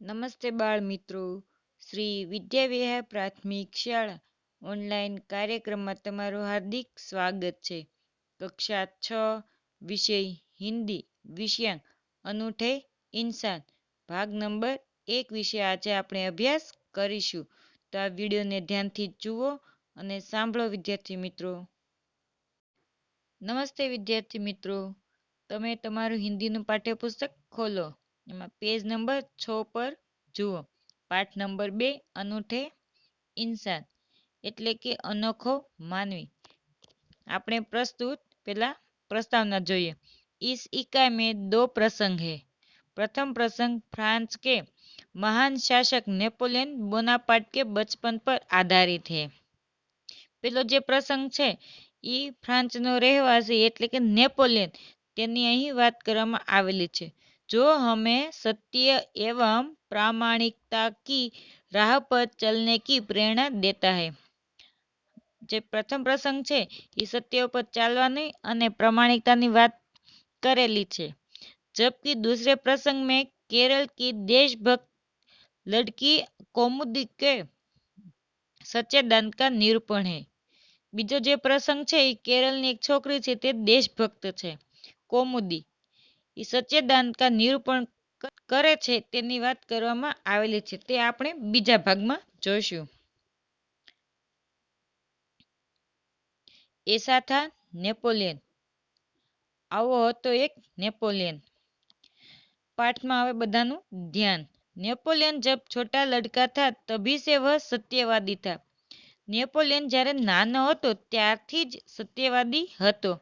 નમસ્તે બાળ મિત્રો. શ્રી વિદ્યાવિહાર પ્રાથમિક શાળા ઓનલાઈન કાર્યક્રમમાં તમારું હાર્દિક સ્વાગત છે. કક્ષા છ, વિષય હિન્દી, વિષયાંક, અનુઠે ઇન્સાન. ભાગ નંબર એક વિશે આજે આપણે અભ્યાસ કરીશું. તો આ વિડીયોને ધ્યાનથી જુઓ અને સાંભળો, વિદ્યાર્થી મિત્રો. નમસ્તે વિદ્યાર્થી મિત્રો. તમે તમારું હિન્દીનું પાઠ્યપુસ્તક ખોલો. એમાં પેજ નંબર છ પર જુઓ પાઠ નંબર બે અનૂઠે ઇન્સાન એટલે કે અનોખો માનવી આપણે પ્રસ્તુત પેલા પ્રસ્તાવના જોઈએ इस इकाई में दो प्रसंग है प्रथम प्रसंग फ्रांस के महान शासक नेपोलियन बोनापार्ट के बचपन पर आधारित है પેલો જે પ્રસંગ છે એ ફ્રાન્સનો રહેવાસી એટલે કે નેપોલિયન તેની અહીં વાત કરવામાં આવેલી છે जो हमें सत्य एवं प्रामाणिकता की राह पर चलने की प्रेरणा देता है જે પ્રથમ પ્રસંગ છે એ સત્ય ઉપર ચાલવાની અને પ્રમાણિકતાની વાત કરેલી છે जबकि दूसरे प्रसंग में केरल की देशभक्त लड़की कौमुदी के सच्चे दान का निरूपण है બીજો જે પ્રસંગ છે એ કેરળની એક છોકરી છે તે દેશભક્ત છે કૌમુદી એ સચ્ચેદાન કા નિરૂપણ કરે છે તેની વાત કરવામાં આવેલી છે. તે આપણે બીજા ભાગમાં જોઈશું. થા નેપોલિયન. આવો હતો એક નેપોલિયન. પાઠમાં હવે બધાનું ધ્યાન. નેપોલિયન જબ છોટા લડકા થા, તભી સે વહ સત્યવાદી થા. નેપોલિયન જ્યારે નાનો હતો, ત્યારથી જ સત્યવાદી હતો.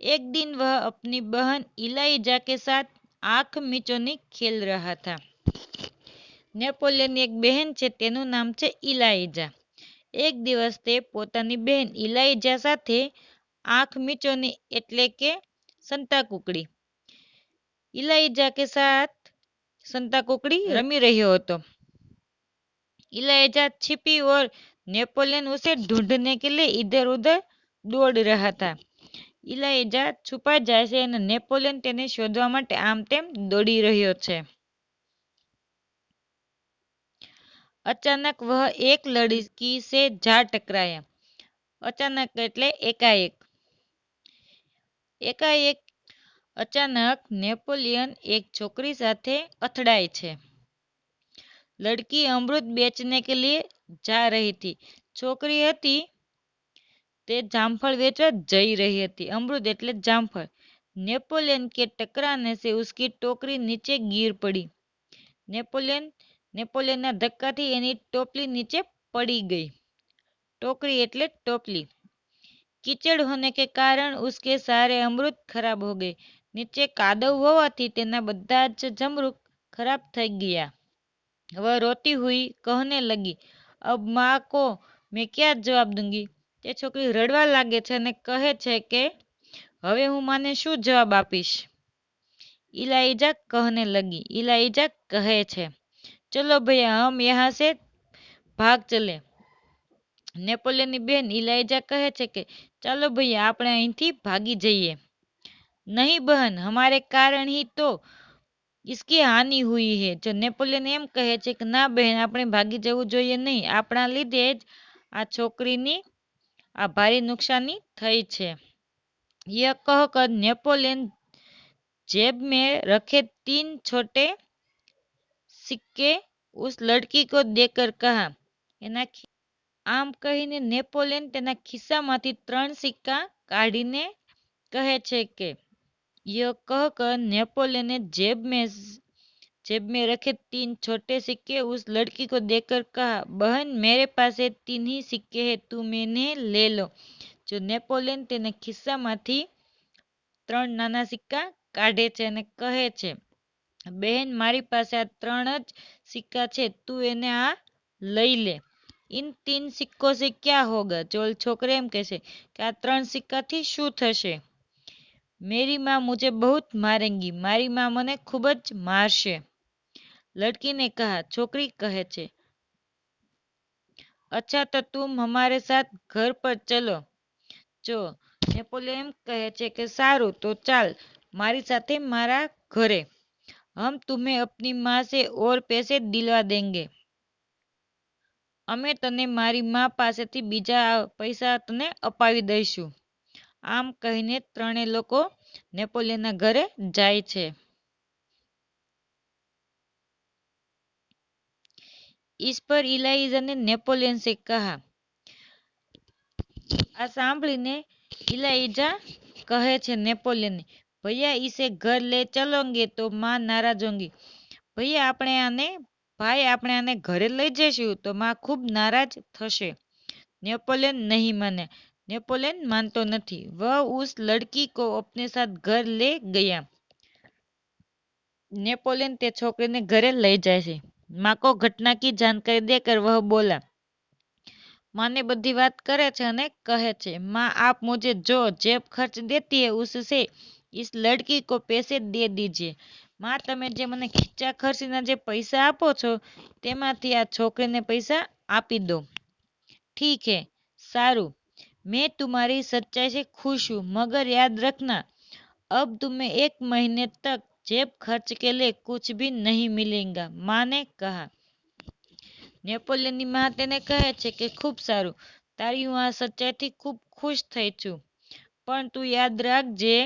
એક દિન વહ अपनी बहन इलाइजा के साथ આંખ મીચોની ખેલ રહ્યા હતા નેપોલિયનની એક બહેન છે તેનું નામ છે ઇલાઇજા એક દિવસ તે પોતાની બહેન ઇલાઇજા સાથે આંખ મીચોની એટલે કે સંતા કુકડી ઇલાઇજા કે સાથ સંતા કુકડી રમી રહ્યો હતો इलाइजा छिपी और नेपोलियन उसे ढूंढने के लिए इधर उधर दौड़ रहा था ઇલાઇજા છુપાઈ જાય છે અને નેપોલિયન તેને શોધવા માટે આમ તેમ દોડી રહ્યો છે. અચાનક વહ એક લડકી સે જા ટકરાયા. અચાનક એટલે એકાએક. એકાએક અચાનક નેપોલિયન એક છોકરી સાથે અથડાય છે. લડકી અમૃત બેચને કે લીએ જા રહી હતી. છોકરી હતી તે જામફળ વેચવા જઈ રહી હતી અમૃત એટલે જામફળ નેપોલિયન કે ટકરાને સે ઉસકી ટોકરી નીચે ગીર પડી નેપોલિયન નેપોલિયનના ધક્કાથી એની ટોપલી નીચે પડી ગઈ टोकरी એટલે ટોપલી कीचड़ होने के कारण उसके सारे अमृत खराब हो गए નીચે કાદવ હોવાથી તેના બધા જ જમરૂક ખરાબ થઈ ગયા वह रोती हुई कहने लगी अब माँ को मैं क्या जवाब दूंगी તે છોકરી રડવા લાગે છે અને કહે છે કે હવે હું માને શું જવાબ આપીશ ઇલાઇજા કહને લગી ઇલાઇજા કહે છે ચલો ભૈયા હમ યહાં સે ભાગ ચલે નેપોલિયનની બેન ઇલાઇજા કહે છે કે ચાલો ભૈયા આપણે અહીંથી ભાગી જઈએ નહીં બહન હમારે કારણ ही तो इसकी हानि हुई है જો નેપોલિયન એમ કહે છે કે ના બહેન આપણે ભાગી જવું જોઈએ નહીં આપણા લીધે જ આ છોકરીની આ ભારે નુકસાની થઈ છે यह कहकर नेपोलियन जेब में रखे तीन छोटे सिक्के उस लड़की को देकर कहा એના આમ કહીને નેપોલિયન તેના ખિસ્સામાંથી ત્રણ સિક્કા કાઢીને કહે છે કે यह कहकर नेपोलियन ने जेब में जेब में रखे तीन छोटे सिक्के उस लड़की को देकर कहा बहन मेरे पास ये तीन ही सिक्के हैं तुम इन्हें ले लो જો નેપોલિયન તેને ખિસ્સામાંથી ત્રણ નાના સિક્કા કાઢે છે અને કહે છે બહેન મારી પાસે આ ત્રણ જ સિક્કા છે તું એને આ લઈ લે ઇન તીન સિક્કો સે ક્યાં હોગા જો છોકરી એમ કહેશે કે આ ત્રણ સિક્કાથી શું થશે मेरी माँ मुझे बहुत मारेंगी મારી માં મને ખૂબ જ મારશે લડકીને કહા, છોકરી, કહે છે. અચ્છા, તો તુમ હમારે સાથ ઘર પર ચલો. જો નેપોલિયન કહે છે કે, સારું, તો ચાલ, મારી સાથે મારા ઘરે. હમ તુમે અપની માં સે ઓર પૈસે દિલવા દેંગે. અમે તને મારી માં પાસેથી બીજા પૈસા તને અપાવી દઈશું. આમ કહીને ત્રણે લોકો નેપોલિયનના ઘરે જાય છે. ઇસ પર ઇલાઈઝ અને નેપોલિયન્સે કહા. આ સાંભળીને ઇલાઈજા કહે છે નેપોલિયનને, ભૈયા ઈસે ઘર લે ચલોંગે તો માં નારાજ હોંગી. ભૈયા આપણે આને, ભાઈ આપણે આને ઘરે લઈ જઈશું તો માં ખૂબ નારાજ થશે. નેપોલિયન નહીં માને. નેપોલિયન માનતો નથી. વહ ઉસ લડકી કો અપને સાથ ઘર લે ગયા. નેપોલિયન તે છોકરીને ઘરે લઈ જાય છે. माँ को घटना की जानकारी देकर वह बोला माने બધી વાત કરે છે અને કહે છે माँ आप मुझे जो जेब खर्च देती है उससे इस लड़की को पैसे दे दीजिए માં તમે જે મને ખીચા ખર્ચીના જે પૈસા આપો છો તેમાંથી આ છોકરીને પૈસા આપી દો ठीक है सारू मैं तुम्हारी सच्चाई से खुश हूँ मगर याद रखना अब तुम्हें एक महीने तक जेब खर्च के लिए कुछ भी नहीं मिलेगा माँ ने कहा નેપોલિયનની માં તેને કહે છે કે ખૂબ સારું તારી હું આ સચ્ચાઈથી ખૂબ ખુશ થઈ છું પણ તું યાદ રાખજે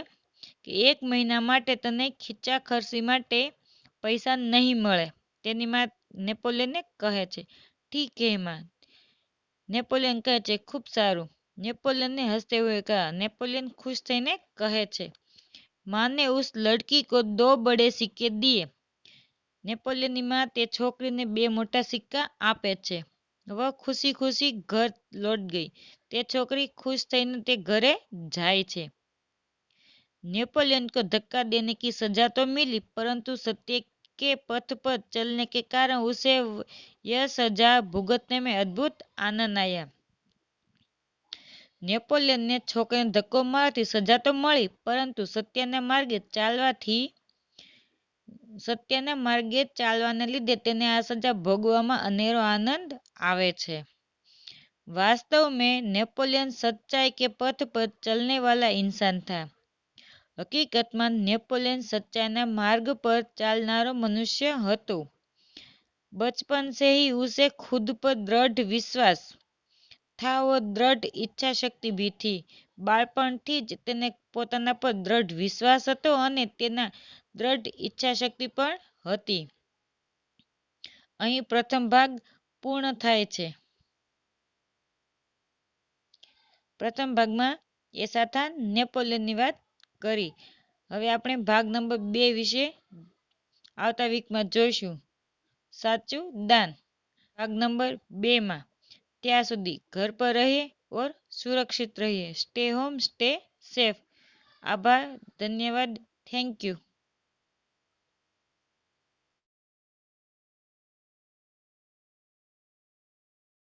કે એક મહિના માટે તને ખીચા ખર્ચી માટે પૈસા નહીં મળે તેની માં નેપોલિયનને કહે છે ઠીક હે માં નેપોલિયન કહે છે ખૂબ સારું નેપોલિયનને હસતે हुए कहा નેપોલિયન ખુશ થઈને કહે છે माँ ने उस लड़की को दो बड़े सिक्के दिए નેપોલિયનની માં તે છોકરીને બે મોટા સિક્કા આપે છે વહ ખુશી ખુશી ઘર લોટ ગઈ તે છોકરી ખુશ થઈને તે ઘરે જાય છે नेपोलियन को धक्का देने की सजा तो मिली परंतु सत्य के पथ पर चलने के कारण उसे यह सजा भुगतने में अद्भुत आनंद आया નેપોલિયનને છોકરીને ધક્કો મારવાથી સજા તો મળી, પરંતુ સત્યના માર્ગે ચાલવાથી, સત્યના માર્ગે ચાલવાને લીધે તેને આ સજા ભોગવામાં અનેરો આનંદ આવે છે. વાસ્તવ મેં નેપોલિયન સચ્ચાઈ કે પથ પર ચલને વાલા ઇન્સાન થા હકીકતમાં નેપોલિયન સચ્ચાઈના માર્ગ પર ચાલનારો મનુષ્ય હતો. બચપન સે હી ઉસે ખુદ પર દ્રઢ વિશ્વાસ થાઓ દ્રઢ ઈચ્છાશક્તિ ભીથી બાળપણથી જ તેને પોતાના પર દ્રઢ વિશ્વાસ હતો અને તેના દ્રઢ ઈચ્છાશક્તિ પણ હતી. અહીં પ્રથમ ભાગ પૂર્ણ થાય છે. પ્રથમ ભાગમાં એ સાથા નેપોલિયનની વાત કરી. હવે આપણે ભાગ નંબર બે વિશે આવતા વીકમાં જોઈશું. સાચું દાન. ભાગ નંબર બેમાં ત્યાં સુધી ઘર પર રહીએ ઓર સુરક્ષિત રહીએ. સ્ટે હોમ સ્ટે સેફ આભાર, ધન્યવાદ. Thank you